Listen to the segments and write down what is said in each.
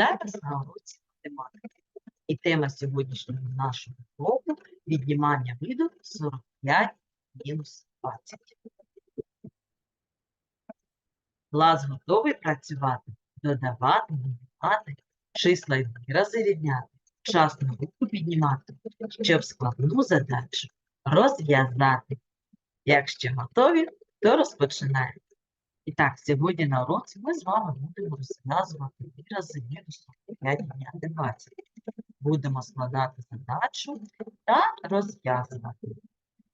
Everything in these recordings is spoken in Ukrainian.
Вас на уроці математики. І тема сьогоднішнього нашого уроку – віднімання виду 45 мінус 20. Клас готовий працювати, додавати, віднімати, числа і вирази рівняти, час науку піднімати, щоб складну задачу розв'язати. Якщо готові, то розпочинаємо. І так, сьогодні на уроці ми з вами будемо розв'язувати вирази мінус 45 відняти 20. Будемо складати задачу та розв'язувати.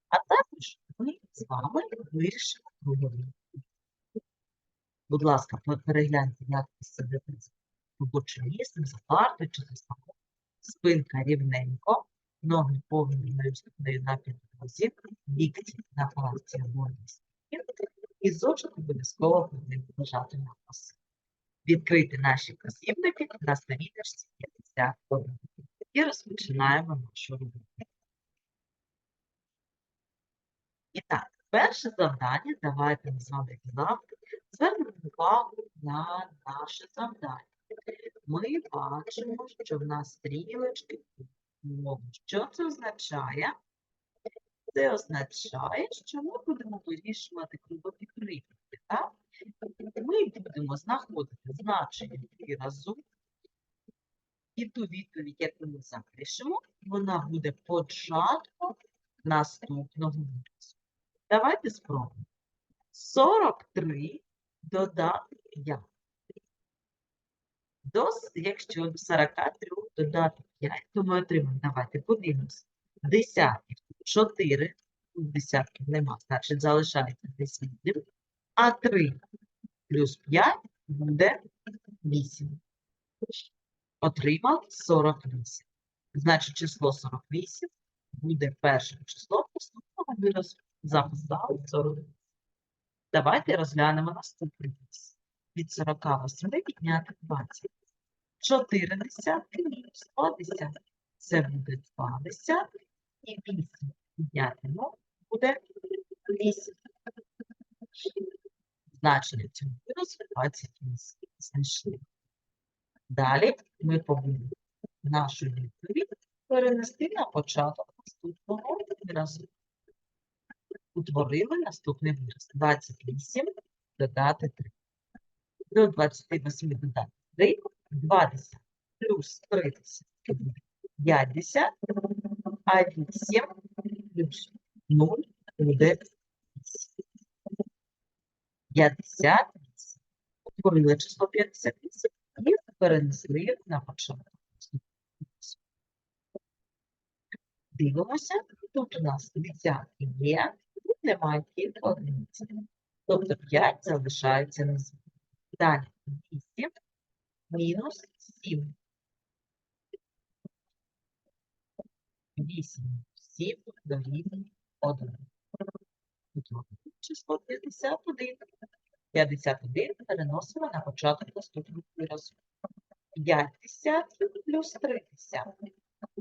А також ми з вами вирішимо кругові. Будь ласка, перегляньте, як ви сидите з робочим місцем, за партою чи за столом. Спинка рівненько, ноги повністю на підлозі, лікті на палці або стіні, і зошит обов'язково повинен лежати на вас. Відкрити наші посібники на сторіночці 51. І розпочинаємо нашу роботу. І так, перше завдання, давайте ми з вами завжди звернемо увагу на наше завдання. Ми бачимо, що в нас стрілочки. Що це означає? Це означає, що ми будемо вирішувати кругові приклади. Так? Ми будемо знаходити значення виразу, і ту відповідь, яку ми запишемо, вона буде початком наступного виразу. Давайте спробуємо. 43 додати 5. До, якщо до 43 додати 5, то ми отримаємо, давайте подивимося, десятків 4, тут десятків нема, значить залишається 10, а 3 плюс 5 буде 8. Отримав 48. Значить, число 48 буде першим числом наступного виразу. Записали 48. Давайте розглянемо наступний вираз. Від 48 відняти 20. 4 десятки мінус 2 десятки. Це буде 2 десятки. І 8 відняти 0 буде 8. Значення цього виразу 28. Знайшли. Далі ми повинні нашу відповідь перенести на початок наступного виразу. Утворили наступний вираз. 28 додати 3. До 28 додати 3, 20 плюс 30 50, а 8 плюс 0 буде 8. 58. Утворили число 58 і перенесли на початок. Дивимося, тут у нас десятки є, тут немає тільки одиниці. Тобто 5 залишається на звук. Далі 8 мінус 7. 8 мінус 7 дорівнює 1. Утворили число 51. 51 переносимо на початок наступного виразу. 5 десятків плюс 3 десятки.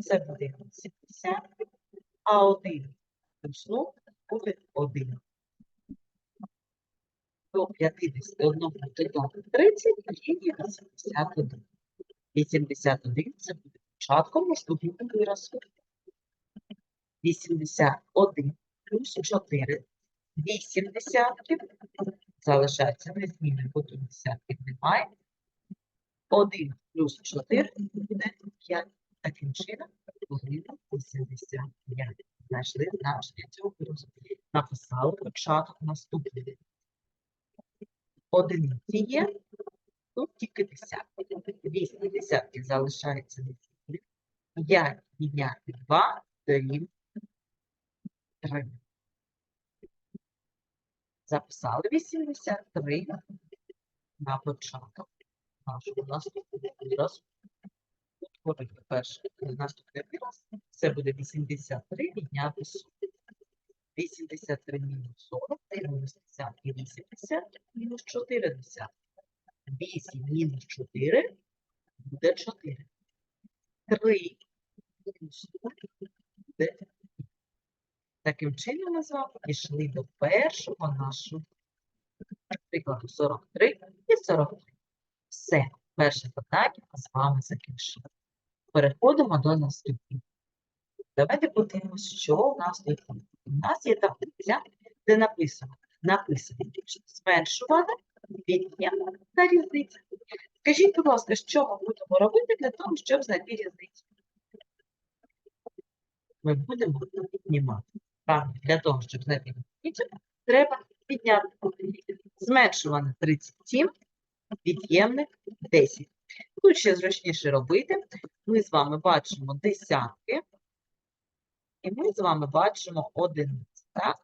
Це буде 8 десятків, а 1 плюс 0 буде 1. До 51 додати 30 дорівнює 81. 81 це буде початком наступного виразу. 81 плюс 4 8 десятків. Залишається незмінним, бо тут десятків немає. 1 плюс 4 буде 5. Таким чином, потрібно 85. Знайшли цього виразу. Написали початок наступний. Одиниці є, тут тільки десятки. 8 десятків залишається незмінним. 5 відняти 2 дорівнює 3. Записали 83 на початок нашого наступного виразу. Утворили перший наступний вираз. Це буде 83 відняти 40. 83 мінус 40, мінус десятки 80, мінус 4 десятки. 8 мінус 4 буде 4. 3 мінус 0 буде 3. Таким чином ми з вами дійшли до першого нашого прикладу 43 і 43. Все. Перше питання ми з вами закінчили. Переходимо до наступного. Давайте подивимося, що у нас тут. У нас є таблиця, де написано, написано зменшувати, відняти та різниця. Скажіть, будь ласка, що ми будемо робити для того, щоб знайти різницю? Ми будемо віднімати. Правильно, для того, щоб знайти різницю, треба підняти. Зменшуване 37, від'ємник 10. Тут ще зручніше робити. Ми з вами бачимо десятки, і ми з вами бачимо одиниці. Так?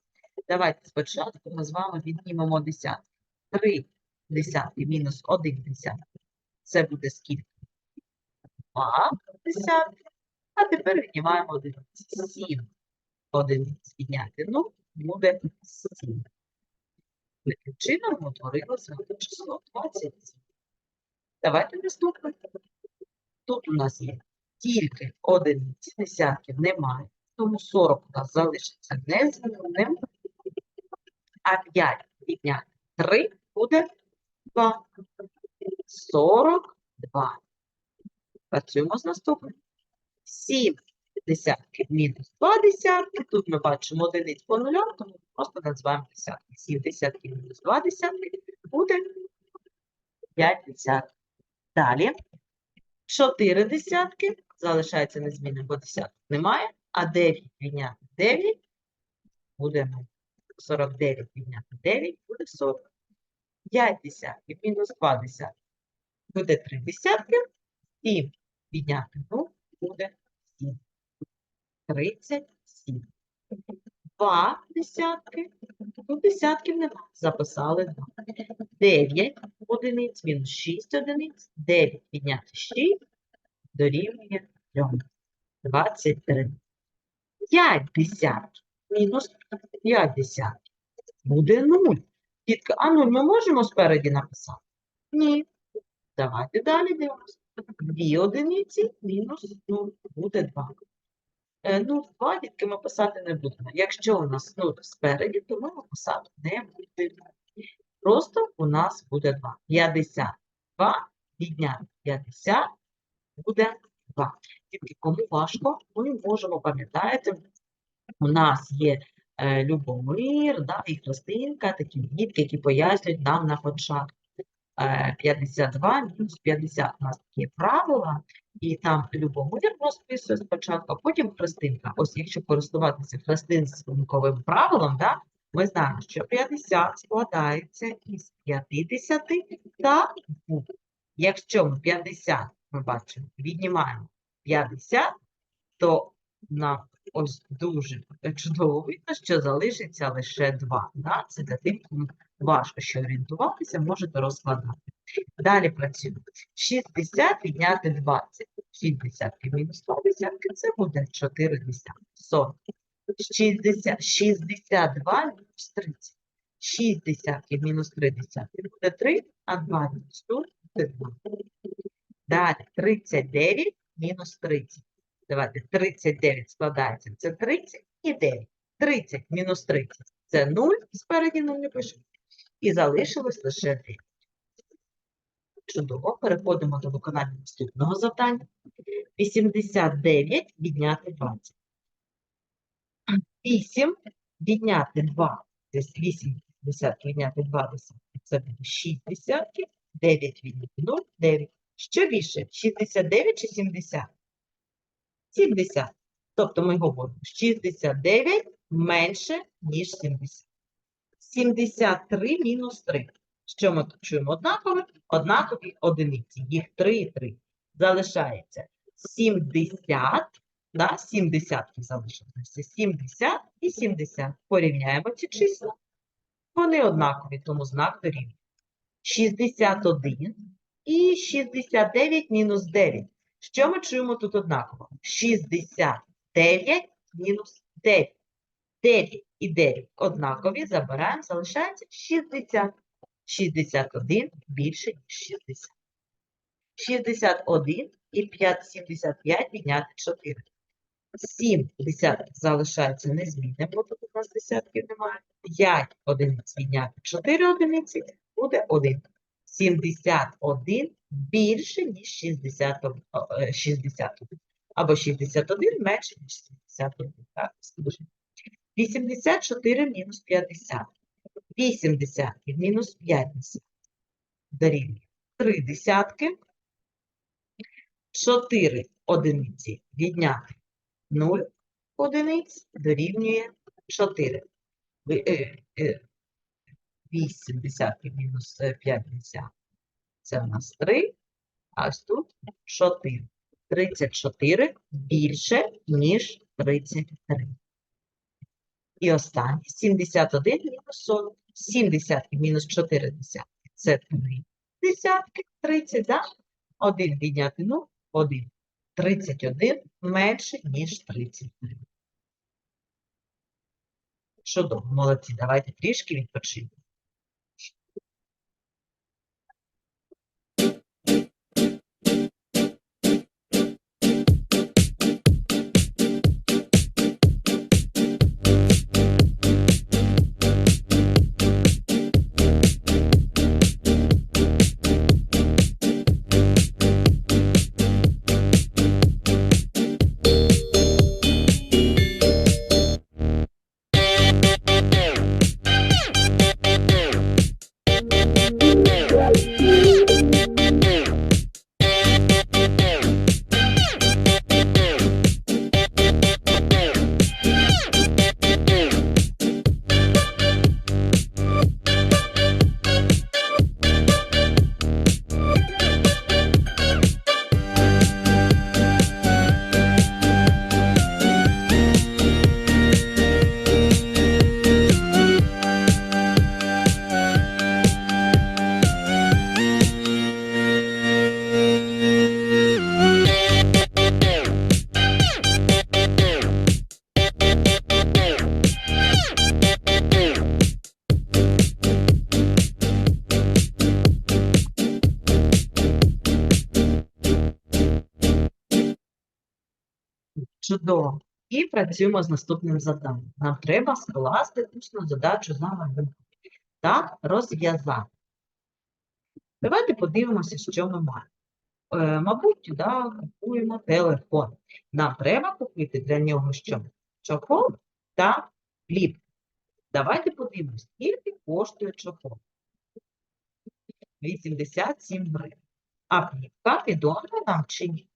Давайте спочатку ми з вами віднімемо десятки. 3 десятки мінус 1 десяток. Це буде скільки? 2 десятки. А тепер віднімаємо одиниці. 7 одиниць відняти. Ну, буде 7. Таким чином ми утворили число 27. Давайте наступне. Тут у нас є тільки одиниці, десятків немає, тому 40 у нас залишиться незмінним, а 5 відняти 3 буде 2. 42. Працюємо з наступним. 7 десятків мінус 2 десятки. Тут ми бачимо одиниць по нулям, тому просто називаємо десятки. 7 десятків мінус 2 десятки буде 5 десятків. Далі 4 десятки залишається незмінним, бо десяток немає, а 9 відняти 9 буде 0. 49 відняти 9 буде 40. 5 десятків мінус 2 десятки буде 3 десятки, 7 відняти 0 буде 7. 37. 2 десятки, тут десятків немає, записали 2. 9 одиниць мінус 6 одиниць, 9 відняти 6 дорівнює 3. 23. 5 десятків мінус 5 десятків буде 0. Дітка, а 0 ми можемо спереді написати? Ні. Давайте далі дивимося. 2 одиниці мінус 0 буде 2. Е, Ну, 2 дітки ми писати не будемо. Якщо у нас 0 спереді, то ми його писати не будемо. Просто у нас буде 2. 52 відняти 50 буде 2. Тільки кому важко, ми можемо, пам'ятаєте, у нас є е, Любомир, да, і Христинка, такі дітки, які пояснюють нам на початку. Е, 52 мінус 50. У нас такі правила, і там Любомир розписує спочатку, а потім Христинка. Ось якщо користуватися христинським правилом, да, ми знаємо, що 50 складається із 50 та 2. Якщо ми 50, ми бачимо, віднімаємо 50, то нам ось дуже чудово видно, що залишиться лише 2. Да? Це для тих, кому важко ще орієнтуватися, можете розкладати. Далі працюємо. 60 відняти 20. 60 мінус 2 десятки – це буде 4 десятки. 40. 60, 62 мінус 30. 6 десятків мінус 3 десятки буде 3, а 2 мінус 0 буде 2. Далі 39 мінус 30. Давайте 39 складається. Це 30 і 9. 30 мінус 30 – це 0, спереді 0 не пишемо. І залишилось лише 9. Чудово, переходимо до виконання наступного завдання. 89 відняти 20. 8 відняти 2, тобто 8 десятків відняти 2 десятки, це буде 6 десятків, 9 відняти 0, 9. Що більше, 69 чи 70? 70. Тобто ми говоримо, 69 менше, ніж 70. 73 мінус 3. Що ми тут чуємо? Однакові? Однакові одиниці. Їх 3 і 3. Залишається 70, да? 70 залишилося. 70 і 70. Порівняємо ці числа. Вони однакові, тому знак дорівнює. 61 і 69 мінус 9. Що ми чуємо тут однаково? 69 мінус 9. 9 і 9 однакові, забираємо, залишається 60. 61 більше, ніж 60. 61 і 5, 75 відняти 4. 7 десятків залишається незмінним, бо тут у нас десятків немає. 5 одиниць відняти 4 одиниці буде 1. 71 більше, ніж 60, о, е, 61. Або 61 менше, ніж 71. Так, скажемо. 84 мінус 50. 8 десятків мінус 5 десятків. Дорівнює 3 десятки. 4 одиниці відняти 0 одиниць дорівнює 4. Ви- е, е, 8 десятків мінус 5 десятків. Це у нас 3, а ось тут 4. 34 більше, ніж 33. І останнє 71 мінус 40. 7 десятків мінус 4 десятки. Це 3 десятки, 30, да? 1 відняти 0, 1. 31 менше, ніж 33. Чудово, молодці. Давайте трішки відпочинемо. Чудово. І працюємо з наступним завданням. Нам треба скласти усну задачу за малюнком та розв'язати. Давайте подивимося, що ми маємо. Е, мабуть, да, купуємо телефон. Нам треба купити для нього що? Чохол та хліб. Давайте подивимося, скільки коштує чохол. 87 гривень. А плівка відома нам чи ні?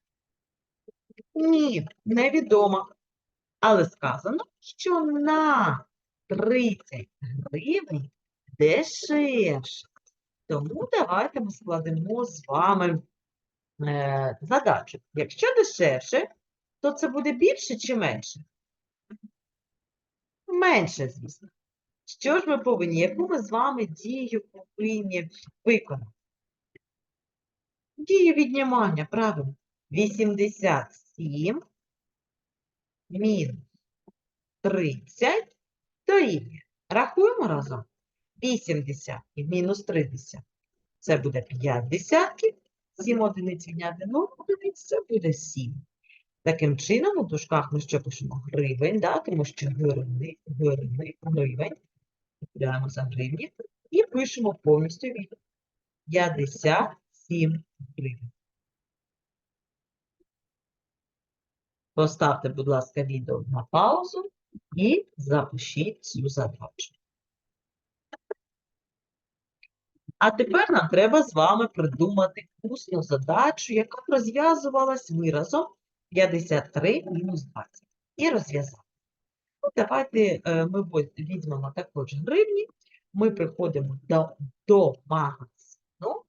Ні, невідомо. Але сказано, що на 30 гривень дешевше. Тому давайте ми складемо з вами е, задачу. Якщо дешевше, то це буде більше чи менше? Менше, звісно. Що ж ми повинні? Яку ми з вами дію повинні виконати? Дію віднімання, правильно. 87 мінус 30 дорівнює. Рахуємо разом. 8 десятків мінус 3 десятки. Це буде 5 десятків. 7 одиниць відняти 0 одиниць, це буде 7. Таким чином, у дужках ми ще пишемо гривень, да, тому що гривни, гривни, гривень. Купляємо за гривні. І пишемо повністю від 57 гривень. Поставте, будь ласка, відео на паузу і запишіть цю задачу. А тепер нам треба з вами придумати усну задачу, яка розв'язувалась виразом 53 мінус 20. І розв'язати. Ну, давайте е, ми візьмемо також гривні. Ми приходимо до, до магазину.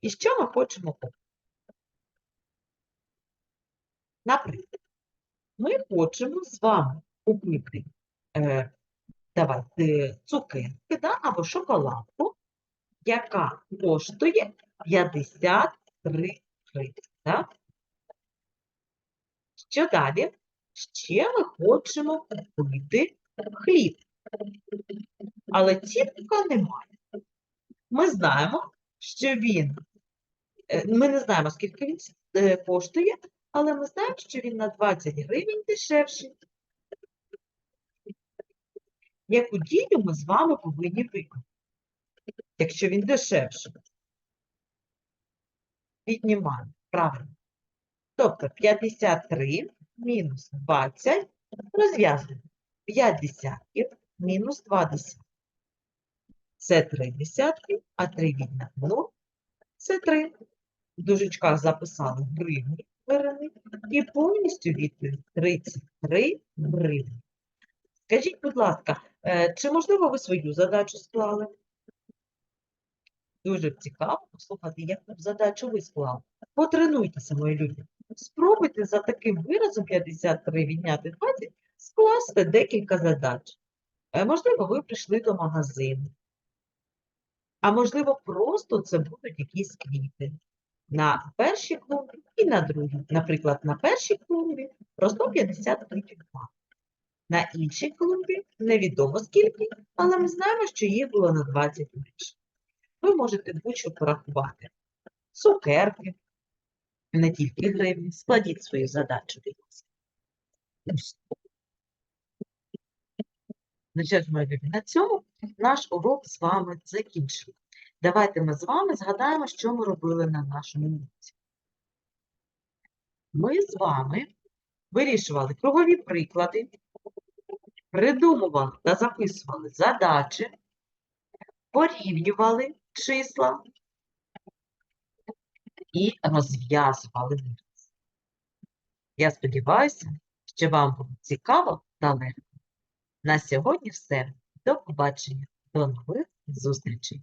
І що ми хочемо купити? Наприклад, ми хочемо з вами купити е, давайте, цукерки да, або шоколадку, яка коштує 53 гривні. Да? Що далі? Ще ми хочемо купити хліб. Але цінника немає. Ми знаємо, що він, е, ми не знаємо, скільки він е, коштує, але ми знаємо, що він на 20 гривень дешевший. Яку дію ми з вами повинні виконати? якщо він дешевший. Віднімаємо. Правильно. Тобто 53 мінус 20 розв'язуємо. 5 десятків мінус 2 десятки. Це 3 десятки, а 3 відняти це 3. В дужечках записали гривні і повністю відповідь 33 гривні. Скажіть, будь ласка, е, чи можливо ви свою задачу склали? Дуже цікаво послухати, яку б задачу ви склали. Потренуйтеся, мої любі. Спробуйте за таким виразом 53 відняти 20 скласти декілька задач. Е, Можливо, ви прийшли до магазину. А можливо, просто це будуть якісь квіти. На першій клумбі і на другій. Наприклад, на першій клумбі просто 53 тюльпани. На іншій клумбі невідомо скільки, але ми знаємо, що їх було на 20 менше. Ви можете будь-що порахувати. Цукерки, не тільки гривні. Складіть свою задачу, любі, на цьому наш урок з вами закінчено. Давайте ми з вами згадаємо, що ми робили на нашому уроці. Ми з вами вирішували кругові приклади, придумували та записували задачі, порівнювали числа і розв'язували вирази. Я сподіваюся, що вам було цікаво та легко. На сьогодні все. До побачення. До нових зустрічей.